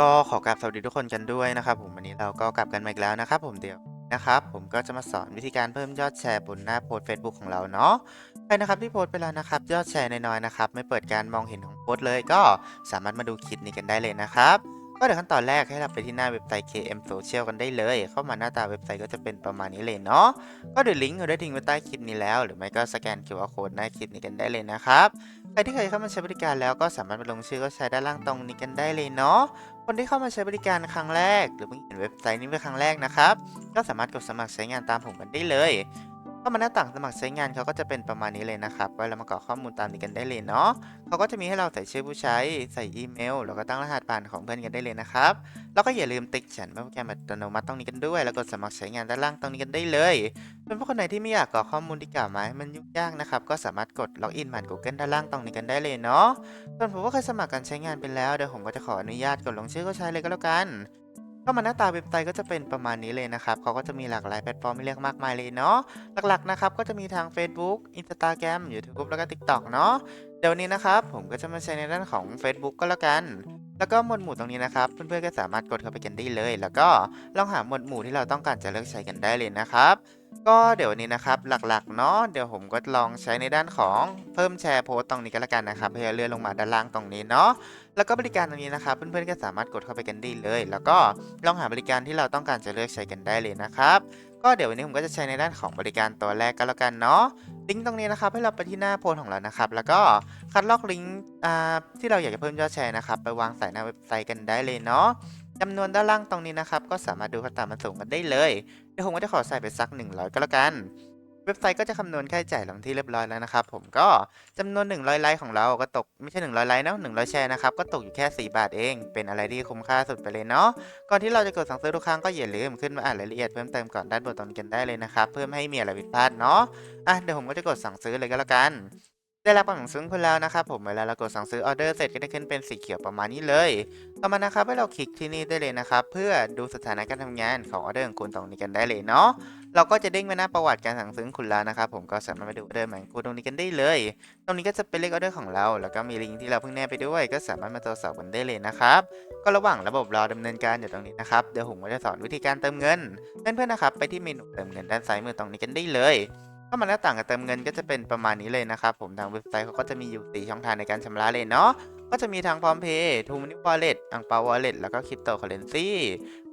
ก็ขอกราบสวัสดีทุกคนกันด้วยนะครับผมวันนี้เราก็กลับกันมาอีกแล้วนะครับผมเดี๋ยวนะครับผมก็จะมาสอนวิธีการเพิ่มยอดแชร์บนหน้าโพสต์ Facebook ของเราเนาะใครนะครับที่โพสต์ไปแล้วนะครับยอดแชร์น้อยๆนะครับไม่เปิดการมองเห็นของโพสต์เลยก็สามารถมาดูคลิปนี้กันได้เลยนะครับก็เดี๋ยวขั้นตอนแรกให้เราไปที่หน้าเว็บไซต์ KM Social กันได้เลย เข้ามาหน้าตาเว็บไซต์ก็จะเป็นประมาณนี้เลยเนาะ ก็เดี๋ยวลิงก์เราได้ทิ้งไว้ใต้คลิปนี้แล้ว หรือไม่ก็สแกน QR Code หน้าคลิปนี้กันได้เลยนะครับ ใครที่เคยเข้ามาใช้บริการแล้วก็สามารถมาลงชื่อก็ใช้ด้านล่างตรงนี้กันได้เลยเนาะ คนที่เข้ามาใช้บริการครั้งแรก หรือเพิ่งเห็นเว็บไซต์นี้เป็นครั้งแรกนะครับ ก็สามารถกดสมัครใช้งานตามผมกันได้เลย เข้ามาหน้าต่างสมัครใช้งานเขาก็จะเป็นประมาณนี้เลยนะครับไว้เรามากรอกข้อมูลตามนี้กันได้เลยเนาะเขาก็จะมีให้เราใส่ชื่อผู้ใช้ใส่อีเมลแล้วก็ตั้งรหัสผ่านของเพื่อนกันได้เลยนะครับแล้วก็อย่าลืมติ๊กฉันโปรแกรมอัตโนมัติตรงนี้กันด้วย แล้วกดสมัครใช้งานด้านล่างตรงนี้กันได้เลยเป็นผู้คนไหนที่ไม่อยากกรอกข้อมูลที่กล่าวมาให้มันยุ่งยากนะครับก็สามารถกดล็อกอินผ่าน Google ด้านล่างตรงนี้กันได้เลยเนาะส่วนผมก็เคยสมัครการใช้งานไปแล้วเดี๋ยวผมก็จะขออนุญาตกดลงชื่อก็ใช้เลยก็แล้วกัน ก็มาหน้าตาเว็บไซต์ก็จะเป็นประมาณนี้เลยนะครับเขาก็จะมีหลากหลายแพลตฟอร์มให้เลือกมากมายเลยเนาะหลักๆนะครับก็จะมีทาง Facebook Instagram YouTube แล้วก็ TikTok เนาะเดี๋ยววันนี้นะครับผมก็จะมาใช้ในด้านของ Facebook ก็แล้วกัน แล้วก็หมวดหมู่ตรงนี้นะครับ เพื่อนๆก็สามารถกดเข้าไปกันได้เลย แล้วก็ลองหาหมวดหมู่ที่เราต้องการจะเลือกใช้กันได้เลยนะครับ ก็เดี๋ยววันนี้นะครับหลักๆเนาะเดี๋ยวผมก็ลองใช้ในด้านของเพิ่มแชร์โพสต์ตรงนี้ก็แล้วกันนะครับเพื่อเลื่อนลงมาด้านล่างตรงนี้เนาะแล้วก็บริการตรงนี้นะครับเพื่อนๆก็สามารถกดเข้าไปกันได้เลย แล้วก็ลองหาบริการที่เราต้องการจะเลือกใช้กันได้เลยนะครับ ก็เดี๋ยววันนี้ผมก็จะใช้ในด้านของบริการตัวแรกก็แล้วกันเนาะ ลิงก์ตรงนี้นะครับให้เราไปที่หน้าโพลของเรานะครับ แล้วก็คัดลอกลิงก์ที่เราอยากจะเพิ่มยอดแชร์นะครับไปวางใส่หน้าเว็บไซต์กันได้เลยเนาะจำนวนด้านล่างตรงนี้นะครับ ก็สามารถดูขั้นตามมันสูงกันได้เลย เดี๋ยวผมก็จะขอใส่ไปสัก 100 ก็แล้วกัน เว็บไซต์ก็จะคำนวณค่าใช้จ่ายลงที่เรียบร้อยแล้วนะครับผมก็จำนวน 100 ไลค์ของเราก็ตกไม่ใช่ 100 ไลค์นะ100 แชร์นะครับก็ตกอยู่แค่ 4 บาทเอง เป็นอะไรที่คุ้มค่าสุดไปเลยเนาะก่อนที่เราจะกดสั่งซื้อทุกครั้งก็อย่าลืมขึ้นมาอ่านรายละเอียดเพิ่มเติมก่อนด้านบนตรงนี้กันได้เลยนะครับเพื่อไม่ให้มีอะไรผิดพลาดเนาะอะเดี๋ยวผมก็จะกดสั่งซื้อเลยก็แล้วกัน ได้รับสั่งซื้อคุณแล้วนะครับผมเวลาเรากดสั่งซื้อออเดอร์เสร็จก็จะขึ้นเป็นสีเขียวประมาณนี้เลย ต่อมานะครับให้เราคลิกที่นี่ได้เลยนะครับ เพื่อดูสถานะการทำงานของออเดอร์ของคุณตรงนี้กันได้เลยเนาะเราก็จะเด้งไปหน้าประวัติการสั่งซื้อคุณแล้วนะครับผมก็สามารถไปดูออเดอร์ใหม่ของคุณตรงนี้กันได้เลย ตรงนี้ก็จะเป็นเลขออเดอร์ของเรา แล้วก็มีลิงก์ที่เราเพิ่งแนบไปด้วย ก็สามารถมาตรวจสอบกันได้เลยนะครับก็ระหว่างระบบรอดำเนินการอยู่ตรงนี้นะครับเดี๋ยวผมจะสอนวิธีการเติมเงินเพื่อนๆนะครับไปที่เมนูเติมเงินด้านซ้ายมือตรงนี้กันได้เลย เข้ามาแล้วต่างกับเติมเงินก็จะเป็นประมาณนี้เลยนะครับผมทางเว็บไซต์เขาก็จะมีอยู่4ช่องทางในการชำระเลยเนาะก็จะมีทางพร้อมเพย์ทูมินิวอลเล็ตอังเปาวอลเล็ตแล้วก็คริปโตเคอเรนซี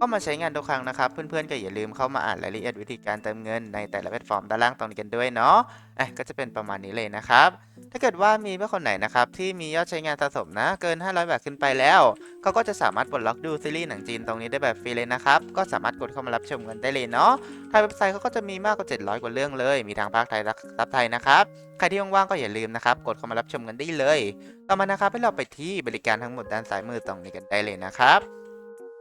ก็มาใช้งานทุกครั้งนะครับ เพื่อนๆก็อย่าลืมเข้ามาอ่านรายละเอียดวิธีการเติมเงินในแต่ละแพลตฟอร์มด้านล่างตรงนี้กันด้วยเนาะอะก็จะเป็นประมาณนี้เลยนะครับ ถ้าเกิดว่ามีเพื่อนคนไหนนะครับที่มียอดใช้งานสะสมนะเกิน 500 บาทขึ้นไปแล้วเขาก็จะสามารถปลดล็อกดูซีรีส์หนังจีนตรงนี้ได้แบบฟรีเลยนะครับก็สามารถกดเข้ามารับชมกันได้เลยเนาะทางเว็บไซต์เขาก็จะมีมากกว่า 700 กว่าเรื่องเลย มีทางภาคไทยและซับไทยนะครับใครที่ว่างๆก็อย่าลืมนะครับกดเข้ามารับชมกันได้เลย ต่อมานะครับให้เราไปที่บริการทั้งหมดด้านซ้ายมือตรงนี้กันได้เลยนะครับ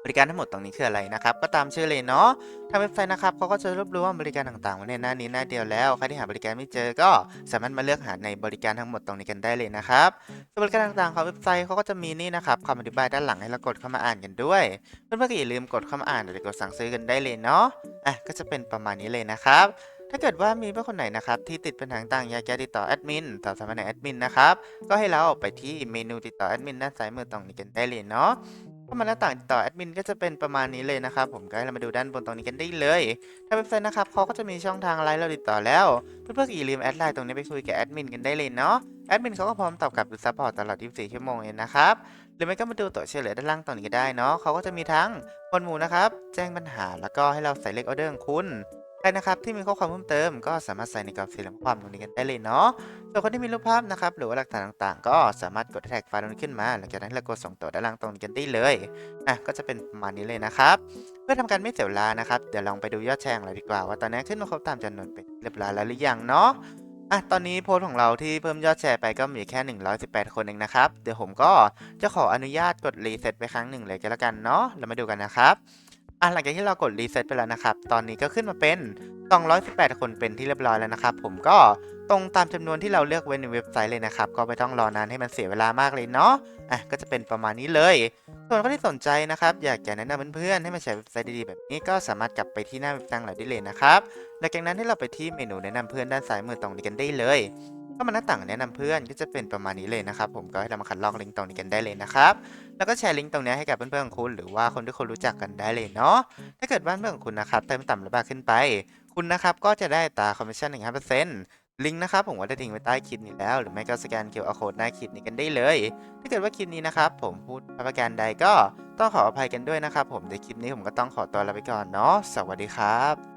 บริการทั้งหมดตรงนี้คืออะไรนะครับ ก็ตามชื่อเลยเนาะทางเว็บไซต์นะครับเขาก็จะรวบรวมบริการต่างๆไว้ในหน้านี้หน้าเดียวแล้ว ใครที่หาบริการไม่เจอก็สามารถมาเลือกหาในบริการทั้งหมดตรงนี้กันได้เลยนะครับส่วนบริการต่างๆของเว็บไซต์เขาก็จะมีนี่นะครับคำอธิบายด้านหลังให้เรากดเข้ามาอ่านกันด้วย เพื่อนๆก็อย่าลืมกดเข้ามาอ่านหรือกดสั่งซื้อกันได้เลยเนาะ อะก็จะเป็นประมาณนี้เลยนะครับถ้าเกิดว่ามีเพื่อนคนไหนนะครับที่ติดปัญหาต่างอยากจะติดต่อแอดมินต่อสามารในแอดมินนะครับ ก็ให้เราออกไปที่เมนูติดต่อแอดมินด้านซ้ายมือตรงนี้กันได้เลยเนาะ เข้ามาหน้าต่างติดต่อแอดมินก็จะเป็นประมาณนี้เลยนะครับผมก็ให้เรามาดูด้านบนตรงนี้กันได้เลย ถ้าเว็บไซต์นะครับเขาก็จะมีช่องทางไลน์เราติดต่อแล้ว เพื่อนๆอย่าลืมแอดไลน์ตรงนี้ไปคุยกับแอดมินกันได้เลยเนาะแอดมินเขาก็พร้อมตอบกลับหรือซัพพอร์ตตลอด 24 ชั่วโมงเลยนะครับหรือไม่ก็มาดูตัวเฉลยด้านล่างตรงนี้ก็ได้เนาะเขาก็จะมีทั้งคนหมู่นะครับแจ้งปัญหาแล้วก็ให้เราใส่เลขออเดอร์ของคุณ ใครนะครับที่มีข้อความเพิ่มเติมก็สามารถใส่ในกรอบสี่เหลี่ยมความตรงนี้กันได้เลยเนาะส่วนคนที่มีรูปภาพนะครับหรือว่าหลักฐานต่างๆ ก็สามารถกดแท็กไฟล์ตรงนี้ขึ้นมา หลังจากนั้นเรากดส่งต่อด้านล่างตรงนี้กันได้เลยอะก็จะเป็นประมาณนี้เลยนะครับ เพื่อทำการไม่เสียเวลานะครับเดี๋ยวลองไปดูยอดแชร์ของเราดีกว่าว่าตอนนี้ขึ้นมาครบตามจำนวนเป็นเรียบร้อยแล้วหรือยังเนาะอะตอนนี้โพสของเราที่เพิ่มยอดแชร์ไปก็มีแค่ 118 คนเองนะครับ เดี๋ยวผมก็จะขออนุญาตกดรีเซ็ตไปครั้งหนึ่งเลยก็แล้วกันเนาะเรามาดูกันนะครับ อะหลังจากที่เรากดรีเซ็ตไปแล้วนะครับ ตอนนี้ก็ขึ้นมาเป็น 218 คนเป็นที่เรียบร้อยแล้วนะครับ ผมก็ตรงตามจำนวนที่เราเลือกไว้ในเว็บไซต์เลยนะครับ ก็ไม่ต้องรอนานให้มันเสียเวลามากเลยเนาะ อะ ก็จะเป็นประมาณนี้เลย ส่วนคนที่สนใจนะครับ อยากจะแนะนำเพื่อนๆให้มาใช้เว็บไซต์ดีๆแบบนี้ก็สามารถกลับไปที่หน้าเว็บต์ของเราได้เลยนะครับ หลังจากนั้นให้เราไปที่เมนูแนะนำเพื่อนด้านซ้ายมือตรงนี้กันได้เลย เข้ามาหน้าต่างแนะนำเพื่อนก็จะเป็นประมาณนี้เลยนะครับผมก็ให้เรามาคัดลอกลิงก์ตรงนี้กันได้เลยนะครับแล้วก็แชร์ลิงก์ตรงนี้ให้กับเพื่อนๆของคุณ หรือว่าคนที่คุณรู้จักกันได้เลยเนาะถ้าเกิดบ้านเพื่อนของคุณนะครับเติมต่ำหรือบาขึ้นไป คุณนะครับก็จะได้ตาคอมมิชชั่น1.5%ลิงก์นะครับผมก็ได้ทิ้งไว้ใต้คลิปนี้แล้ว หรือไม่ก็สแกน QR code หน้าคลิปนี้กันได้เลย ถ้าเกิดว่าคลิปนี้นะครับผมพูดประการใดก็ต้องขออภัยกันด้วยนะครับผมในคลิปนี้ผมก็ต้องขอตัวลาไปก่อนเนาะสวัสดีครับ